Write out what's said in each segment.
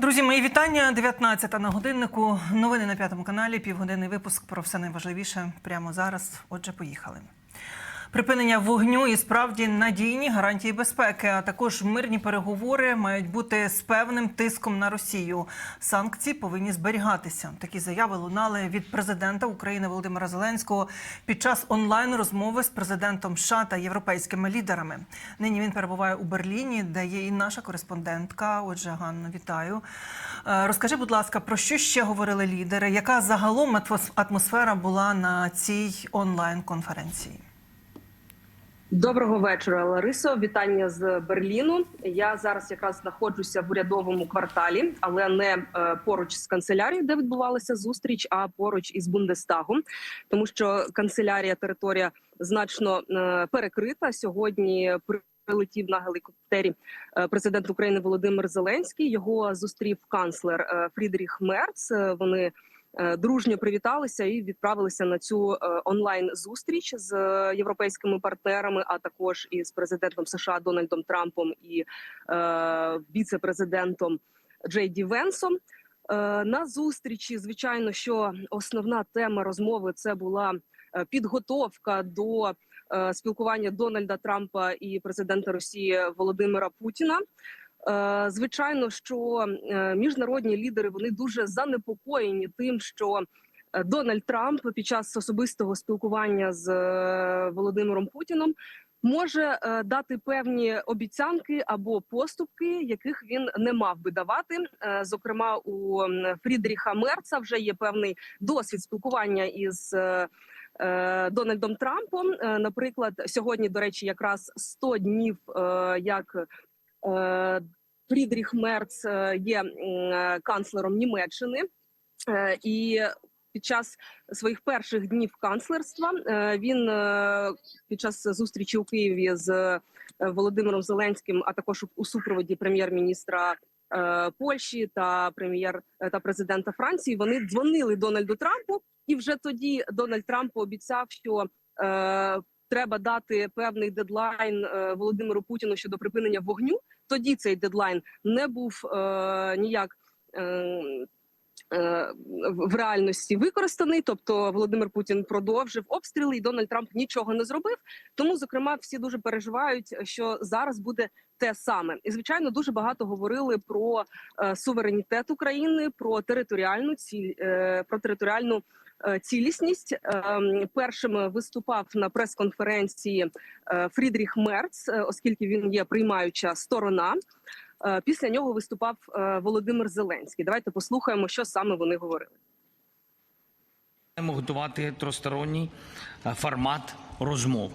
Друзі, мої вітання. 19 на годиннику. Новини на п'ятому каналі. Півгодинний випуск про все найважливіше прямо зараз. Отже, поїхали. Припинення вогню і справді надійні гарантії безпеки, а також мирні переговори мають бути з певним тиском на Росію. Санкції повинні зберігатися. Такі заяви лунали від президента України Володимира Зеленського під час онлайн розмови з президентом США та європейськими лідерами. Нині він перебуває у Берліні, де є і наша кореспондентка. Отже, Ганна, вітаю. Е, Розкажи, будь ласка, про що ще говорили лідери? Яка загалом атмос- атмосфера була на цій онлайн конференції? Доброго вечора, Ларисо. Вітання з Берліну. Я зараз якраз знаходжуся в урядовому кварталі, але не е, поруч з канцелярією, де відбувалася зустріч, а поруч із Бундестагом, тому що канцелярія територія значно е, перекрита. Сьогодні прилетів на гелікоптері е, президент України Володимир Зеленський. Його зустрів канцлер Фрідріх Мерц. Вони дружньо привіталися і відправилися на цю е, онлайн зустріч з е, європейськими партнерами, а також із президентом США Дональдом Трампом і е, віце-президентом Джей Ді Венсом. Е, На зустрічі, звичайно, що основна тема розмови це була е, підготовка до е, спілкування Дональда Трампа і президента Росії Володимира Путіна. Е, Звичайно, що е, міжнародні лідери вони дуже занепокоєні тим, що е, Дональд Трамп під час особистого спілкування з Володимиром Путіном може дати певні обіцянки або поступки, яких він не мав би давати. Зокрема, у Фрідріха Мерца вже є певний досвід спілкування із. Дональдом Трампом, наприклад, сьогодні, до речі, якраз 100 днів, як Фрідріх Мерц е, є е, канцлером Німеччини, Е, і під час своїх перших днів канцлерства е, він е, під час зустрічі у Києві з е, Володимиром Зеленським, а також у супроводі прем'єр-міністра. е, Польщі та прем'єр е, та президента Франції вони дзвонили Дональду Трампу, і вже тоді Дональд Трамп обіцяв, що е, треба дати певний дедлайн е, Володимиру Путіну щодо припинення вогню. Тоді цей дедлайн не був е, ніяк. Е, е, в реальності використаний, тобто Володимир Путін продовжив обстріли, і Дональд Трамп нічого не зробив. Тому, зокрема, всі дуже переживають, що зараз буде те саме. І звичайно, дуже багато говорили про е, суверенітет України, про територіальну ціль, е, про територіальну цілісність. Ем, Першим виступав на прес-конференції е, Фрідріх Мерц, е, оскільки він є приймаюча сторона. Е, Після нього виступав е, Володимир Зеленський. Давайте послухаємо, що саме вони говорили. Готувати тросторонній е, формат розмови.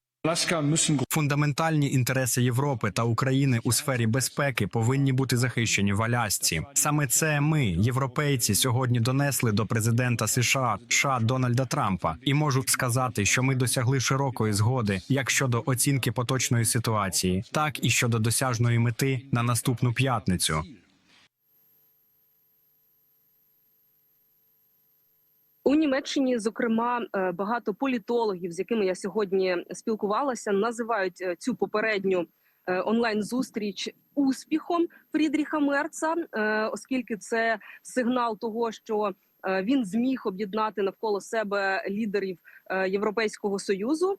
Фундаментальні інтереси Європи та України у сфері безпеки повинні бути захищені в Алясці. Саме це ми, європейці, сьогодні донесли до президента США США Дональда Трампа, і можу сказати, що ми досягли широкої згоди як щодо оцінки поточної ситуації, так і щодо досяжної мети на наступну п'ятницю. У Німеччині, зокрема, е, багато політологів, з якими я сьогодні спілкувалася, називають е, цю попередню е, онлайн зустріч успіхом Фрідріха Мерца, оскільки це сигнал того, що він зміг об'єднати навколо себе лідерів Європейського союзу.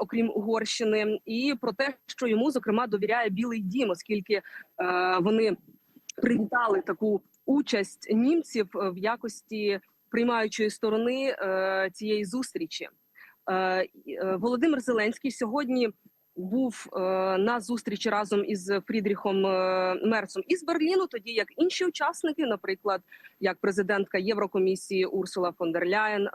Окрім Угорщини, і про те, що йому зокрема довіряє Білий Дім, оскільки вони привітали таку участь німців в якості приймаючої сторони е, цієї зустрічі. Е, е, Володимир Зеленський сьогодні був на зустрічі разом із Фрідріхом Мерцом із Берліну, тоді як інші учасники, наприклад, як президентка Єврокомісії Урсула фон дер Ляєн,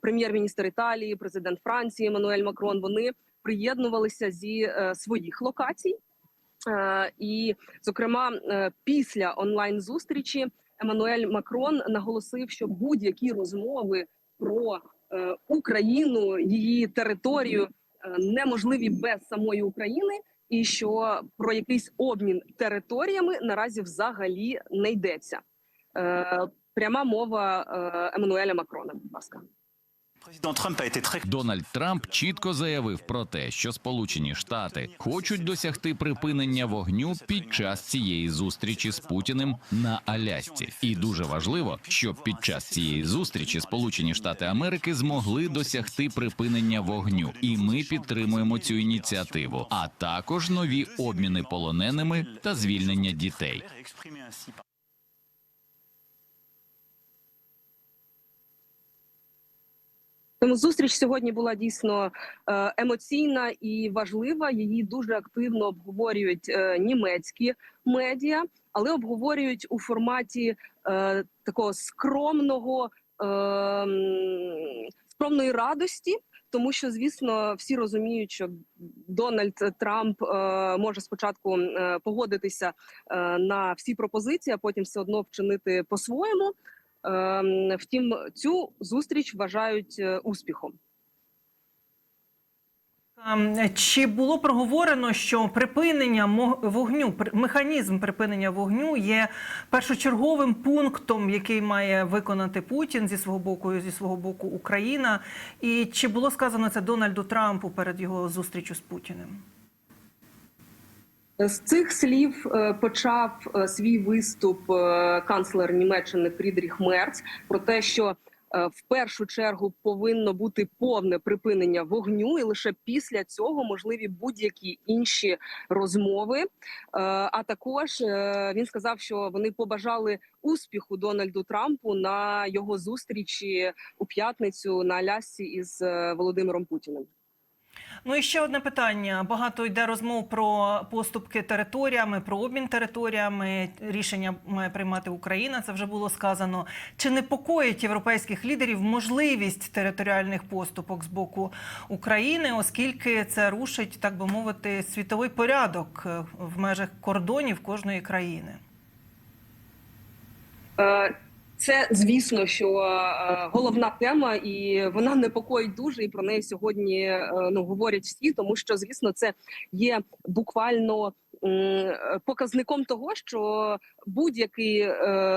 прем'єр-міністр Італії, президент Франції Еммануель Макрон, вони приєднувалися зі своїх локацій. І, зокрема, після онлайн зустрічі Еммануель Макрон наголосив, що будь-які розмови про е, Україну, її територію е, неможливі без самої України, і що про якийсь обмін територіями наразі взагалі не йдеться. Е, Пряма мова Еммануеля Макрона. Будь ласка. Дональд Трамп чітко заявив про те, що Сполучені Штати хочуть досягти припинення вогню під час цієї зустрічі з Путіним на Алясці. І дуже важливо, щоб під час цієї зустрічі Сполучені Штати Америки змогли досягти припинення вогню, і ми підтримуємо цю ініціативу, а також нові обміни полоненими та звільнення дітей. Тому зустріч сьогодні була дійсно е, емоційна і важлива. Її дуже активно обговорюють е, німецькі медіа, але обговорюють у форматі е, такого скромного скромної радості. Тому що, звісно, всі розуміють, що Дональд Трамп е, може спочатку погодитися е, на всі пропозиції, а потім все одно вчинити по-своєму. Ем, Втім, цю зустріч вважають е, успіхом. Ем, Чи було проговорено, що припинення вогню, механізм припинення вогню є першочерговим пунктом, який має виконати Путін зі свого боку, зі свого боку Україна? І чи було сказано це Дональду Трампу перед його зустрічю з Путіним? З цих слів е, почав е, свій виступ е, канцлер Німеччини Фрідріх Мерц про те, що в першу чергу повинно бути повне припинення вогню, і лише після цього можливі будь-які інші розмови. А також він сказав, що вони побажали успіху Дональду Трампу на його зустрічі у п'ятницю на Алясці із Володимиром Путіним. Ну і ще одне питання. Багато йде розмов про поступки територіями, про обмін територіями. Рішення має приймати Україна. Це вже було сказано. Чи непокоїть європейських лідерів можливість територіальних поступок з боку України, оскільки це рушить, так би мовити, світовий порядок е, в межах кордонів кожної країни? Е, Це звісно, що е, головна тема, і вона непокоїть дуже. І про неї сьогодні е, ну говорять всі, тому що звісно, це є буквально показником того, що будь-який е,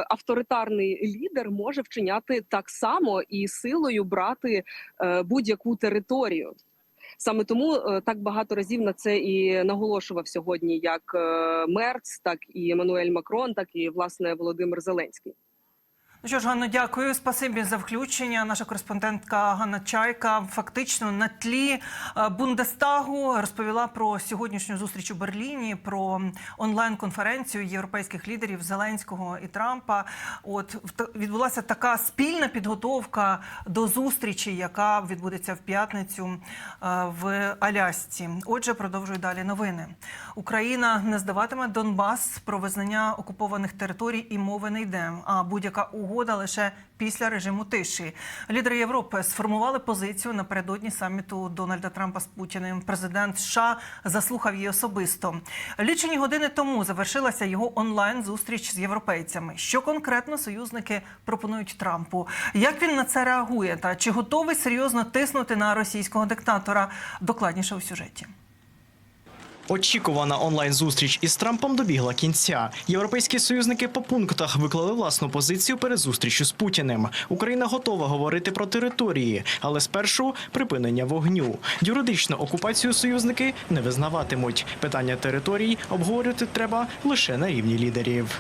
авторитарний лідер може вчиняти так само і силою брати будь-яку територію. Саме тому так багато разів на це і наголошував сьогодні, як Мерц, так і Еммануель Макрон, так і власне Володимир Зеленський. Ну що ж, Ганно, дякую. Спасибі за включення. Наша кореспондентка Ганна Чайка фактично на тлі е, Бундестагу розповіла про сьогоднішню зустріч у Берліні, про онлайн-конференцію європейських лідерів Зеленського і Трампа. От відбулася така спільна підготовка до зустрічі, яка відбудеться в п'ятницю е, в Алясці. Отже, продовжую далі новини. Україна не здаватиме Донбас про визнання окупованих територій і мови не йде. А будь-яка угода лише після режиму тиші. Лідери Європи сформували позицію напередодні саміту Дональда Трампа з Путіним. Президент США заслухав її особисто. Лічені години тому завершилася його онлайн зустріч з європейцями. Що конкретно союзники пропонують Трампу? Як він на це реагує? Та чи готовий серйозно тиснути на російського диктатора? Докладніше у сюжеті. Очікувана онлайн-зустріч із Трампом добігла кінця. Європейські союзники по пунктах виклали власну позицію перед зустрічю з Путіним. Україна готова говорити про території, але спершу припинення вогню. Юридично окупацію союзники не визнаватимуть. Питання територій обговорювати треба лише на рівні лідерів.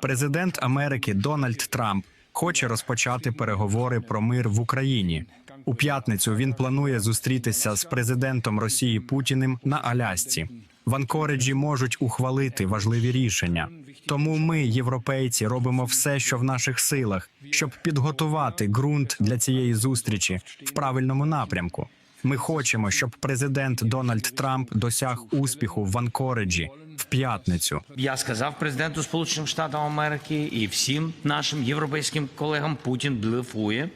Президент Америки Дональд Трамп хоче розпочати переговори про мир в Україні. У п'ятницю він планує зустрітися з президентом Росії Путіним на Алясці. В Анкориджі можуть ухвалити важливі рішення. Тому ми, європейці, робимо все, що в наших силах, щоб підготувати ґрунт для цієї зустрічі в правильному напрямку. Ми хочемо, щоб президент Дональд Трамп досяг успіху в Анкориджі в п'ятницю. Я сказав президенту Сполучених Штатів Америки і всім нашим європейським колегам Путін блефує.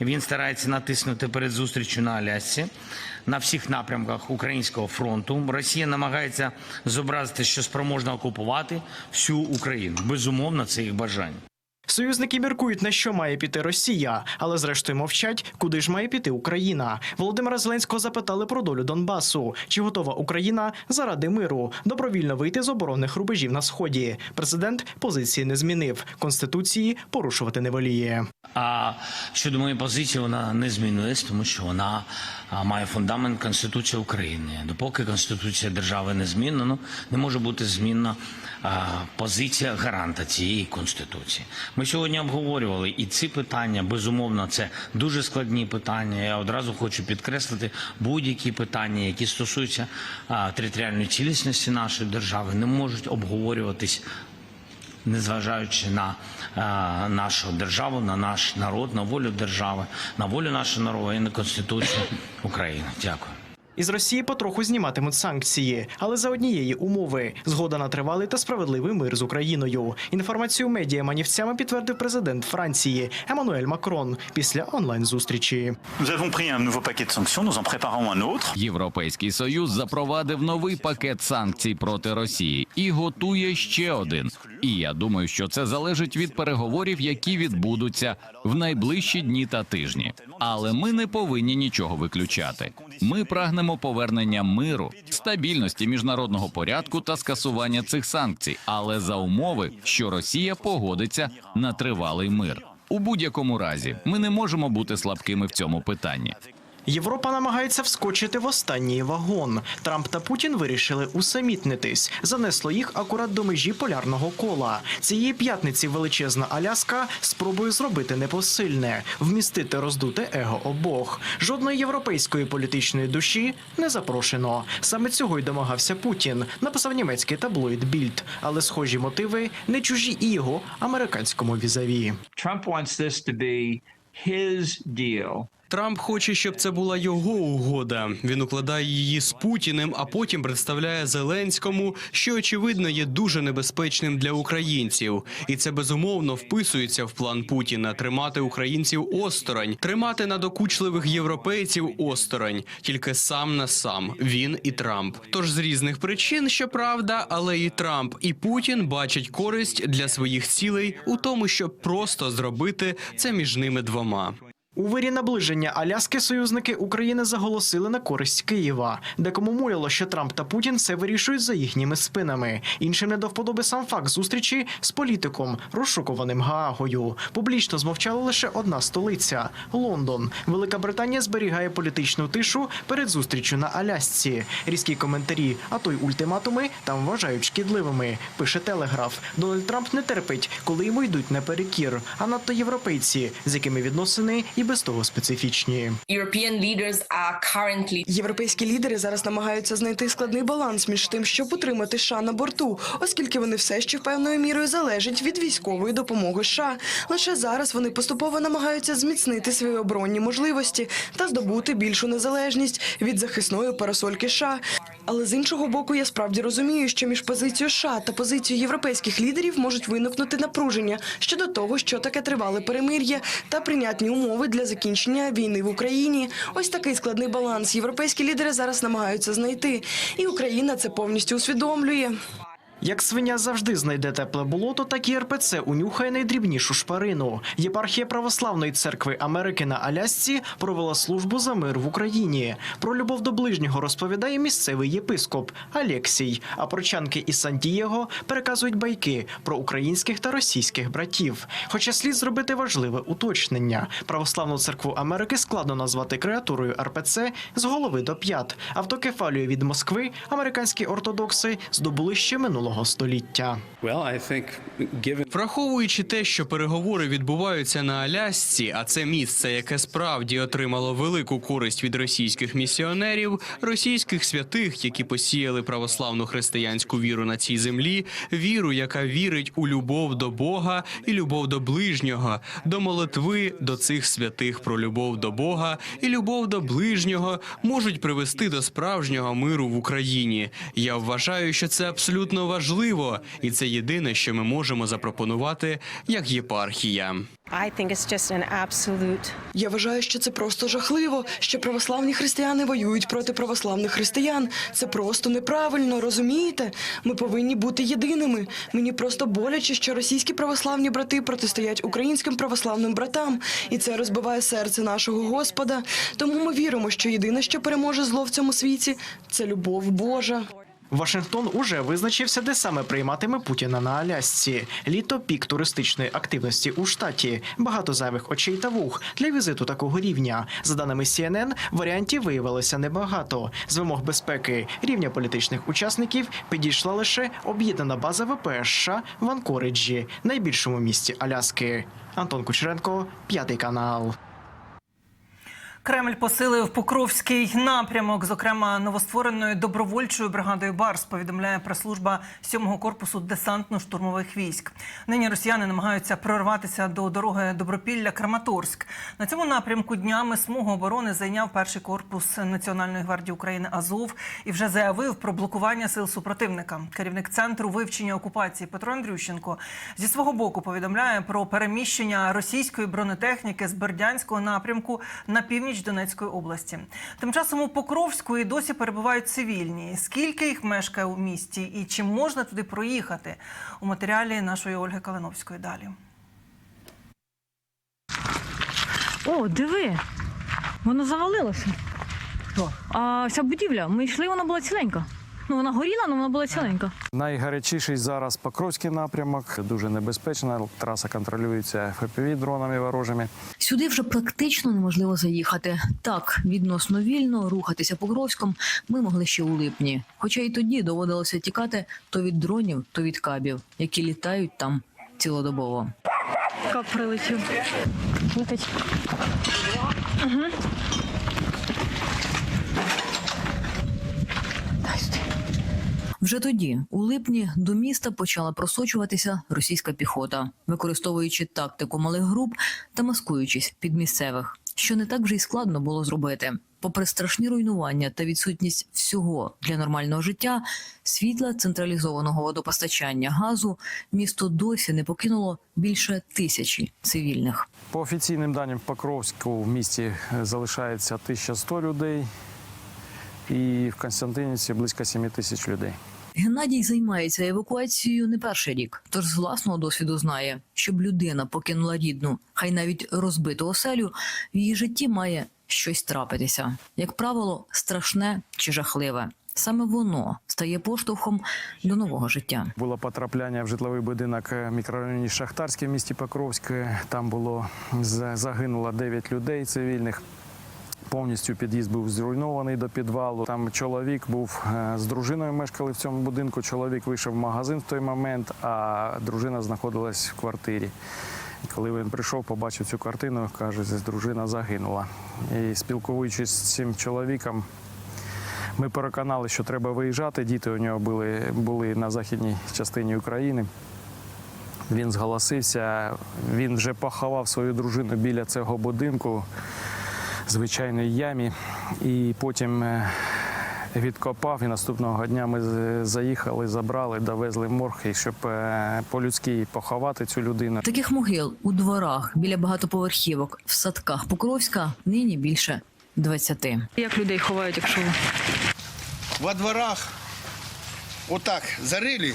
Він старається натиснути перед зустрічю на Алясці на всіх напрямках українського фронту. Росія намагається зобразити, що спроможна окупувати всю Україну. Безумовно, це їх бажання. Союзники міркують, на що має піти Росія, але зрештою мовчать, куди ж має піти Україна. Володимира Зеленського запитали про долю Донбасу. Чи готова Україна заради миру добровільно вийти з оборонних рубежів на сході? Президент позиції не змінив. Конституції порушувати не воліє. А щодо моєї позиції, вона не змінилась, тому що вона має фундамент Конституції України. Допоки Конституція держави не змінена, не може бути змінна а, позиція гаранта цієї конституції. Ми сьогодні обговорювали і ці питання. Безумовно, це дуже складні питання. Я одразу хочу підкреслити будь-які питання, які стосуються а, територіальної цілісності нашої держави, не можуть обговорюватись незважаючи на е, нашу державу, на наш народ, на волю держави, на волю нашого народу і на Конституцію України. Дякую. Із Росії потроху зніматимуть санкції, але за однієї умови згода на тривалий та справедливий мир з Україною. Інформацію медіа манівцями підтвердив президент Франції Еммануель Макрон після онлайн зустрічі. Європейський союз запровадив новий пакет санкцій проти Росії і готує ще один. І я думаю, що це залежить від переговорів, які відбудуться в найближчі дні та тижні. Але ми не повинні нічого виключати. Ми прагнемо повернення миру, стабільності міжнародного порядку та скасування цих санкцій, але за умови, що Росія погодиться на тривалий мир. У будь-якому разі, ми не можемо бути слабкими в цьому питанні. Європа намагається вскочити в останній вагон. Трамп та Путін вирішили усамітнитись. Занесло їх акурат до межі полярного кола. Цієї п'ятниці величезна Аляска спробує зробити непосильне вмістити роздуте его обох. Жодної європейської політичної душі не запрошено. Саме цього й домагався Путін. Написав німецький таблоїд Більд. Але схожі мотиви не чужі і його американському візаві. Trump wants this to be his. Трамп хоче, щоб це була його угода. Він укладає її з Путіним, а потім представляє Зеленському, що очевидно є дуже небезпечним для українців, і це безумовно вписується в план Путіна тримати українців осторонь, тримати надокучливих європейців осторонь, тільки сам на сам він і Трамп. Тож з різних причин, щоправда, але і Трамп, і Путін бачать користь для своїх цілей у тому, щоб просто зробити це між ними двома. У вирі наближення Аляски союзники України заголосили на користь Києва, декому муляло, що Трамп та Путін все вирішують за їхніми спинами. Іншим не до вподоби сам факт зустрічі з політиком, розшукуваним Гаагою. Публічно змовчала лише одна столиця Лондон. Велика Британія зберігає політичну тишу перед зустрічю на Алясці. Різкі коментарі, а то й ультиматуми там вважають шкідливими. Пише Телеграф. Дональд Трамп не терпить, коли йому йдуть наперекір, а надто європейці, з якими відносини і без того специфічні. Європейські лідери зараз намагаються знайти складний баланс між тим, щоб утримати США на борту, оскільки вони все ще певною мірою залежать від військової допомоги США. Лише зараз вони поступово намагаються зміцнити свої оборонні можливості та здобути більшу незалежність від захисної парасольки США. Але з іншого боку, я справді розумію, що між позицією США та позицією європейських лідерів можуть виникнути напруження щодо того, що таке тривале перемир'я та прийнятні умови для закінчення війни в Україні. Ось такий складний баланс. Європейські лідери зараз намагаються знайти, і Україна це повністю усвідомлює. Як свиня завжди знайде тепле болото, так і РПЦ унюхає найдрібнішу шпарину. Єпархія Православної церкви Америки на Алясці провела службу за мир в Україні. Про любов до ближнього розповідає місцевий єпископ Алексій. А прочанки із Сан-Дієго переказують байки про українських та російських братів. Хоча слід зробити важливе уточнення: православну церкву Америки складно назвати креатурою РПЦ з голови до п'ят. Автокефалію від Москви американські ортодокси здобули ще минулого століття. Враховуючи те, що переговори відбуваються на Алясці, а це місце, яке справді отримало велику користь від російських місіонерів, російських святих, які посіяли православну християнську віру на цій землі, віру, яка вірить у любов до Бога і любов до ближнього, до молитви до цих святих про любов до Бога і любов до ближнього можуть привести до справжнього миру в Україні. Я вважаю, що це абсолютно важливо важливо, і це єдине, що ми можемо запропонувати як єпархія. Absolute Я вважаю, що це просто жахливо, що православні християни воюють проти православних християн. Це просто неправильно, розумієте? Ми повинні бути єдиними. Мені просто боляче, що російські православні брати протистоять українським православним братам, і це розбиває серце нашого Господа. Тому ми віримо, що єдине, що переможе зло в цьому світі, це любов Божа. Вашингтон уже визначився, де саме прийматиме Путіна на Алясці. Літо пік туристичної активності у штаті. Багато зайвих очей та вух для візиту такого рівня. За даними CNN, варіантів виявилося небагато. З вимог безпеки рівня політичних учасників підійшла лише об'єднана база ВПС США в Анкориджі, найбільшому місті Аляски. Антон Кучеренко, п'ятий канал. Кремль посилив Покровський напрямок, зокрема новоствореною добровольчою бригадою Барс. Повідомляє прес-служба 7-го корпусу десантно-штурмових військ. Нині росіяни намагаються прорватися до дороги Добропілля Краматорськ. На цьому напрямку днями смугу оборони зайняв перший корпус Національної гвардії України Азов і вже заявив про блокування сил супротивника. Керівник центру вивчення окупації Петро Андрющенко зі свого боку повідомляє про переміщення російської бронетехніки з Бердянського напрямку на північ Донецької області. Тим часом у Покровську і досі перебувають цивільні. Скільки їх мешкає у місті і чи можна туди проїхати? У матеріалі нашої Ольги Калиновської далі. О, диви. Воно завалилося. А вся будівля, ми йшли, вона була ціленька. Ну, вона горіла, але вона була ціленька. Найгарячіший зараз Покровський напрямок, дуже небезпечна. Траса контролюється ФПВ дронами ворожими. Сюди вже практично неможливо заїхати. Так, відносно вільно рухатися Покровськом ми могли ще у липні. Хоча і тоді доводилося тікати то від дронів, то від кабів, які літають там цілодобово. Кап прилетів. Летить. Угу. Вже тоді, у липні, до міста почала просочуватися російська піхота, використовуючи тактику малих груп та маскуючись під місцевих, що не так вже й складно було зробити. Попри страшні руйнування та відсутність всього для нормального життя, світла, централізованого водопостачання, газу, місто досі не покинуло більше тисячі цивільних. По офіційним даним Покровську в місті залишається 1100 людей, і в Константинівці близько 7 тисяч людей. Геннадій займається евакуацією не перший рік, тож з власного досвіду знає, щоб людина покинула рідну, хай навіть розбиту оселю, в її житті має щось трапитися. Як правило, страшне чи жахливе. Саме воно стає поштовхом до нового життя. Було потрапляння в житловий будинок в мікрорайоні Шахтарське в місті Покровськ. Там було загинуло 9 людей цивільних. Повністю під'їзд був зруйнований до підвалу. Там чоловік був е, з дружиною мешкали в цьому будинку. Чоловік вийшов в магазин в той момент, а дружина знаходилась в квартирі. Коли він прийшов, побачив цю картину, каже, дружина загинула. І спілкуючись з цим чоловіком, ми переконали, що треба виїжджати. Діти у нього були, були на західній частині України. Він зголосився, він вже поховав свою дружину біля цього будинку звичайної ямі. І потім е, відкопав. І наступного дня ми заїхали, забрали, довезли в морг, і щоб е, по-людськи поховати цю людину. Таких могил у дворах, біля багатоповерхівок, в садках Покровська нині більше 20. Як людей ховають, якщо во дворах вот так зарыли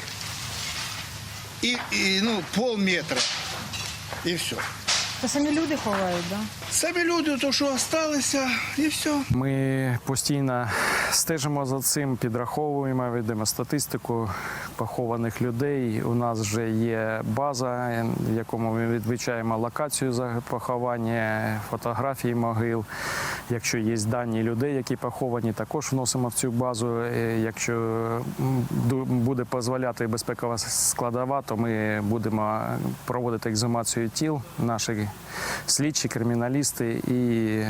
и, и ну, полметра. И все. Це самі люди ховають, да? Самі люди, то що залишилося, і все. Ми постійно стежимо за цим, підраховуємо, ведемо статистику похованих людей. У нас вже є база, в якому ми відмічаємо локацію за поховання, фотографії могил. Якщо є дані людей, які поховані, також вносимо в цю базу. Е, Якщо буде дозволяти безпекова складова, то ми будемо проводити екзумацію тіл наших слідчі, криміналісти і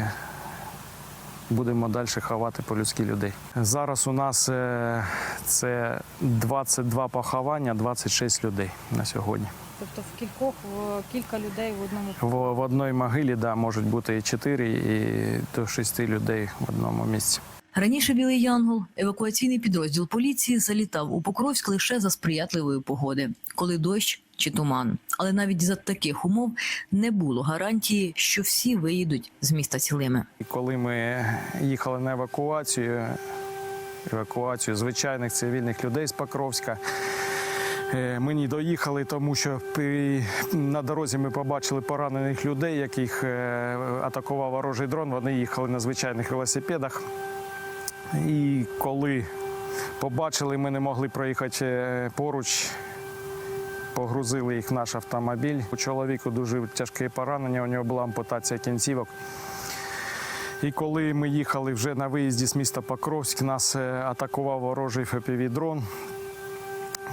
будемо далі ховати по-людськи людей. Зараз у нас е, це 22 поховання, 26 людей на сьогодні. Тобто в кількох кілька людей в одному В, в одній могилі да, можуть бути і 4, і до 6 людей в одному місці. Раніше Білий Янгол, евакуаційний підрозділ поліції, залітав у Покровськ лише за сприятливої погоди, коли дощ чи туман. Але навіть за таких умов не було гарантії, що всі виїдуть з міста цілими. Коли ми їхали на евакуацію, евакуацію звичайних цивільних людей з Покровська. е, Ми не доїхали, тому що на дорозі ми побачили поранених людей, яких е, атакував ворожий дрон. Вони їхали на звичайних велосипедах. І коли побачили, ми не могли проїхати е, поруч. Погрузили їх в наш автомобіль. У чоловіку дуже тяжке поранення, у нього була ампутація кінцівок. І коли ми їхали вже на виїзді з міста Покровськ, нас е, атакував ворожий ФПВ-дрон,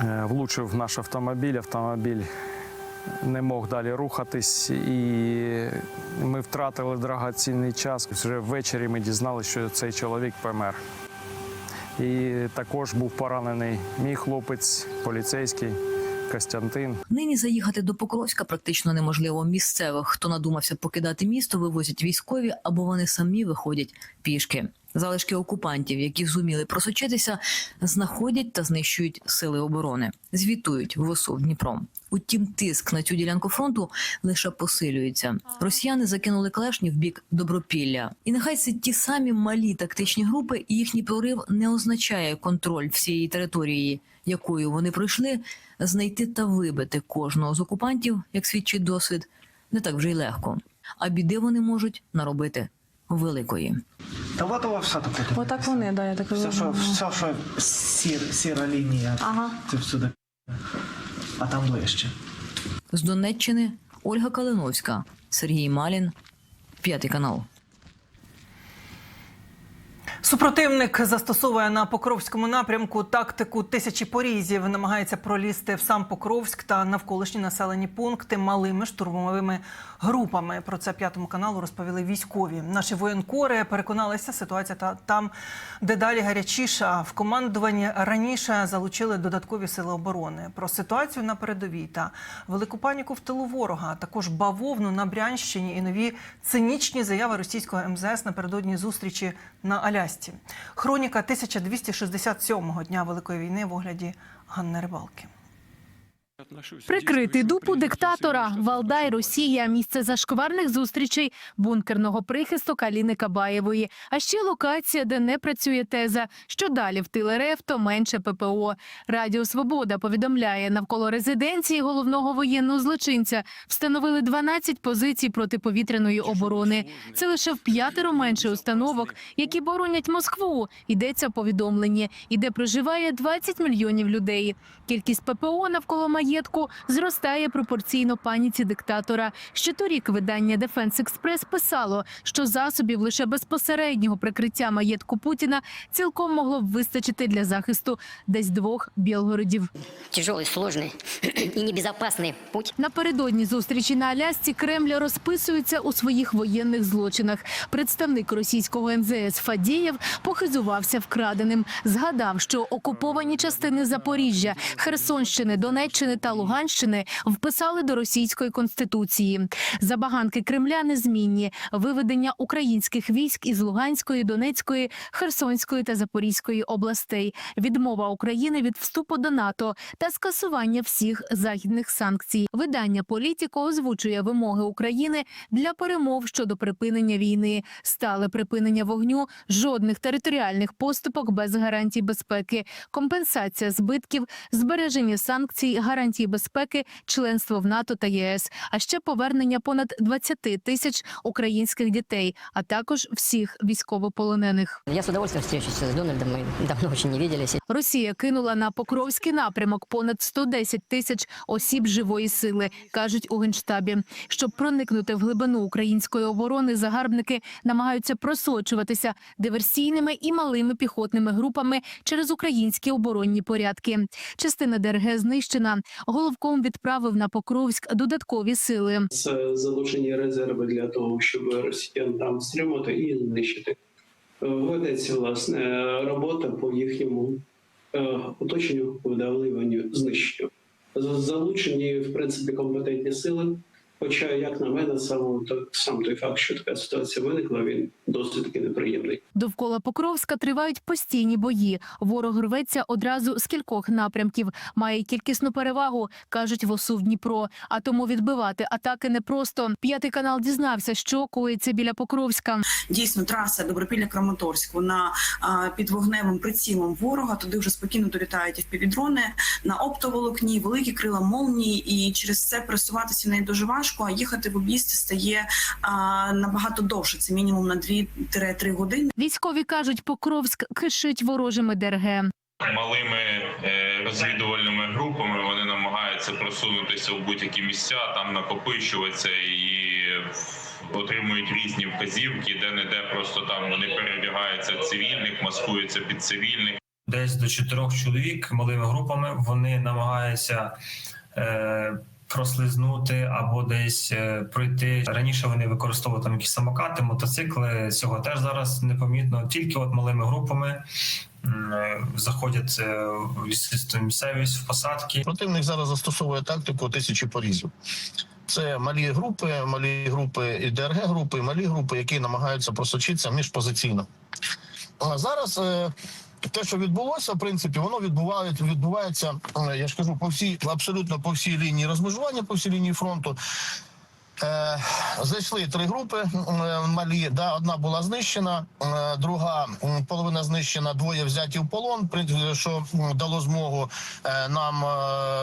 е, влучив наш автомобіль. Автомобіль не мог далі рухатись, і ми втратили драгоцінний час. Вже ввечері ми дізналися, що цей чоловік помер. І також був поранений мій хлопець, поліцейський Костянтин. Нині заїхати до Покровська практично неможливо. Місцевих, хто надумався покидати місто, вивозять військові або вони самі виходять пішки. Залишки окупантів, які зуміли просочитися, знаходять та знищують сили оборони, звітують ВСУ Дніпром. Утім, тиск на цю ділянку фронту лише посилюється. Росіяни закинули клешні в бік добропілля, і нехай це ті самі малі тактичні групи, і їхній прорив не означає контроль всієї території, якою вони пройшли. Знайти та вибити кожного з окупантів, як свідчить досвід, не так вже й легко. А біди вони можуть наробити великої. Та от у все таке. Отак вони, да, я так Все, що, все, що сір, сіра лінія, Ага. це всюди. А там ближче. З Донеччини Ольга Калиновська, Сергій Малін, п'ятий канал. Супротивник застосовує на Покровському напрямку тактику тисячі порізів. Намагається пролізти в сам Покровськ та навколишні населені пункти малими штурмовими групами. Про це п'ятому каналу розповіли військові. Наші воєнкори переконалися, ситуація та там дедалі гарячіша. В командуванні раніше залучили додаткові сили оборони. Про ситуацію на передовій та велику паніку в тилу ворога, також бавовну на Брянщині і нові цинічні заяви російського МЗС напередодні зустрічі на Алясці. Хроніка 1267-го дня Великої війни в огляді Ганни Рибалки. Прикритий дупу диктатора Валдай Росія місце зашкварних зустрічей бункерного прихисток Аліни Кабаєвої. А ще локація, де не працює теза. Що далі в тил РФ, то менше ППО. Радіо Свобода повідомляє, навколо резиденції головного воєнного злочинця встановили 12 позицій протиповітряної оборони. Це лише в п'ятеро менше установок, які боронять Москву. Йдеться в повідомленні, і де проживає 20 мільйонів людей. Кількість ППО навколо маєтку зростає пропорційно паніці диктатора. Ще торік видання Defense Express писало, що засобів лише безпосереднього прикриття маєтку Путіна цілком могло б вистачити для захисту десь двох Білгородів. Тяжелый, сложный и небезопасный путь. Напередодні зустрічі на Алясці Кремль розписується у своїх воєнних злочинах. Представник російського МЗС Фадієв похизувався вкраденим. Згадав, що окуповані частини Запоріжжя, Херсонщини, Донеччини та Луганщини вписали до російської конституції. Забаганки Кремля незмінні: виведення українських військ із Луганської, Донецької, Херсонської та Запорізької областей, відмова України від вступу до НАТО та скасування всіх західних санкцій. Видання Політіко озвучує вимоги України для перемов щодо припинення війни, стале припинення вогню, жодних територіальних поступок без гарантій безпеки, компенсація збитків, збереження санкцій, гарантії безпеки, членство в НАТО та ЄС, а ще повернення понад 20 тисяч українських дітей, а також всіх військовополонених. Я с удовольствием встречусь с Дональдом, мы давно очень не виделись. Росія кинула на Покровський напрямок понад 110 тисяч осіб живої сили, кажуть у генштабі. Щоб проникнути в глибину української оборони, загарбники намагаються просочуватися диверсійними і малими піхотними групами через українські оборонні порядки. Частина ДРГ знищена. Головком відправив на Покровськ додаткові сили. Це залучені резерви для того, щоб росіян там стримати і знищити. Е, Ведеться власне робота по їхньому е, оточенню, видавливанню, знищенню. Залучені в принципі компетентні сили. Хоча, як на мене, саме то- сам той факт, що така ситуація виникла, він досить таки неприємний. Довкола Покровська тривають постійні бої. Ворог рветься одразу з кількох напрямків. Має кількісну перевагу, кажуть в ОСУ в Дніпро. А тому відбивати атаки непросто. П'ятий канал дізнався, що коїться біля Покровська. Дійсно, траса Добропілля-Краматорськ, вона а, під вогневим прицілом ворога. Туди вже спокійно долітають впівдрони на оптоволокні, великі крила молнії, і через це пересуватися не дуже важко. А їхати в об'їзд стає а, набагато довше. Це мінімум на 2-3 години. Військові кажуть, Покровськ кишить ворожими ДРГ. малими е, розвідувальними групами вони намагаються просунутися в будь-які місця, там накопичуватися і отримують різні вказівки, де не де просто там вони переодягаються в цивільних, маскуються під цивільних. десь до чотирьох чоловік малими групами вони намагаються е, прослизнути або десь е, пройти. Раніше вони використовували там якісь самокати, мотоцикли. Цього теж зараз непомітно. Тільки от малими групами е, заходять е, в місцевість в посадки. Противник зараз застосовує тактику тисячі порізів. Це малі групи, малі групи і ДРГ групи, малі групи, які намагаються просочитися міжпозиційно. А зараз те, що відбулося, в принципі, воно відбуває, відбувається, е, я ж кажу, по всій, абсолютно по всій лінії розмежування, по всій лінії фронту. Е, зайшли три групи малі. Да, одна була знищена, е, друга половина знищена, двоє взяті в полон. що дало змогу е, нам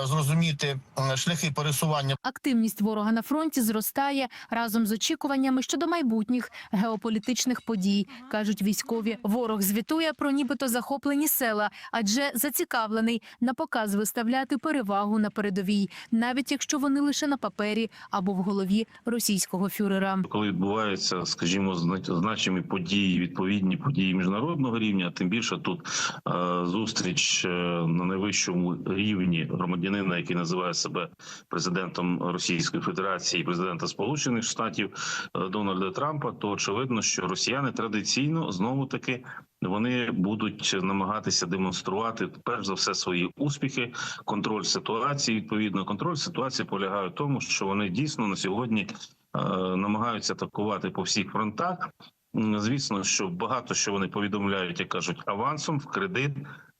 зрозуміти шляхи пересування. Активність ворога на фронті зростає разом з очікуваннями щодо майбутніх геополітичних подій. кажуть військові. Ворог звітує про нібито захоплені села, адже зацікавлений на показ виставляти перевагу на передовій, навіть якщо вони лише на папері або в голові російського фюрера. коли відбуваються, скажімо, зна- значимі події, відповідні події міжнародного рівня, тим більше тут е, зустріч е, на найвищому рівні громадянина, який називає себе президентом Російської Федерації, президента Сполучених Штатів е, Дональда Трампа, то очевидно, що росіяни традиційно знову таки. Вони будуть намагатися демонструвати перш за все свої успіхи, контроль ситуації. Відповідно, контроль ситуації полягає в тому, що вони дійсно на сьогодні е, намагаються атакувати по всіх фронтах. Звісно, що багато що вони повідомляють, як кажуть, авансом в кредит.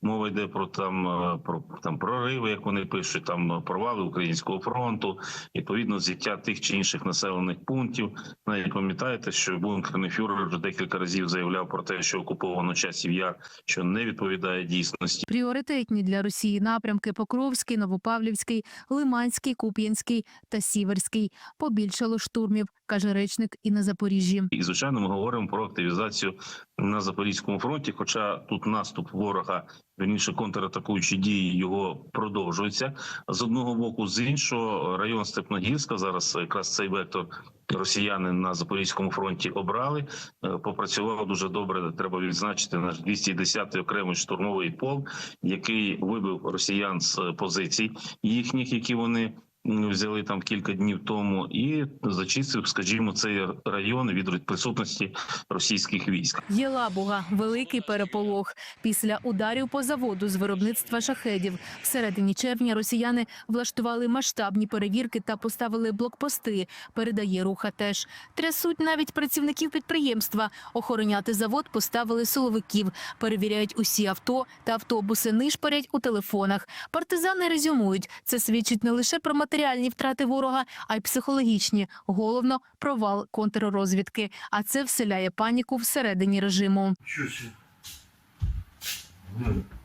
Мова йде про там е, про там прориви, як вони пишуть, там е, провали українського фронту, відповідно зіття тих чи інших населених пунктів. Навіть пам'ятаєте, що бункерний фюрер вже декілька разів заявляв про те, що окуповано часів яр, що не відповідає дійсності. Пріоритетні для Росії напрямки Покровський, Новопавлівський, Лиманський, Куп'янський та Сіверський. Побільшало штурмів, каже речник і на Запоріжжі. І звичайно, ми говоримо про активізацію на запорізькому фронті. Хоча тут наступ ворога, вірніше контратакуючі дії його продовжуються з одного боку, з іншого район Степногірська зараз якраз цей вектор. Росіяни на запорізькому фронті обрали, Е, попрацював дуже добре. Треба відзначити наш 210-й окремий штурмовий полк, який вибив росіян з позицій їхніх, які вони взяли там кілька днів тому, і зачистив, скажімо, цей район від присутності російських військ. Єлабуга великий переполох. Після ударів по заводу з виробництва шахедів в середині червня росіяни влаштували масштабні перевірки та поставили блокпости. Передає руха теж трясуть навіть працівників підприємства. Охороняти завод поставили силовиків. Перевіряють усі авто та автобуси. Нишпорять у телефонах. Партизани резюмують. Це свідчить не лише про матеріальні втрати ворога, а й психологічні. Головно провал контррозвідки. А це вселяє паніку всередині режиму.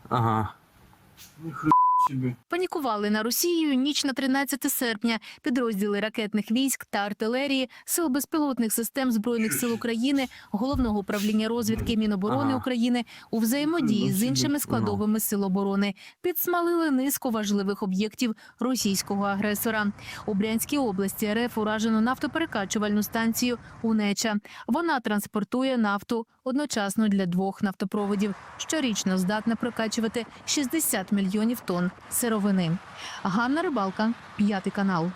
Ага. Панікували на Росію ніч на 13 серпня. Підрозділи ракетних військ та артилерії, сил безпілотних систем збройних сил України, головного управління розвідки Міноборони Ага. України у взаємодії з іншими складовими сил оборони підсмалили низку важливих об'єктів російського агресора. У Брянській області РФ уражено нафтоперекачувальну станцію Унеча. Вона транспортує нафту одночасно для двох нафтопроводів. Щорічно здатна прокачувати 60 мільйонів тонн сировини. Ганна Рибалка, п'ятий канал.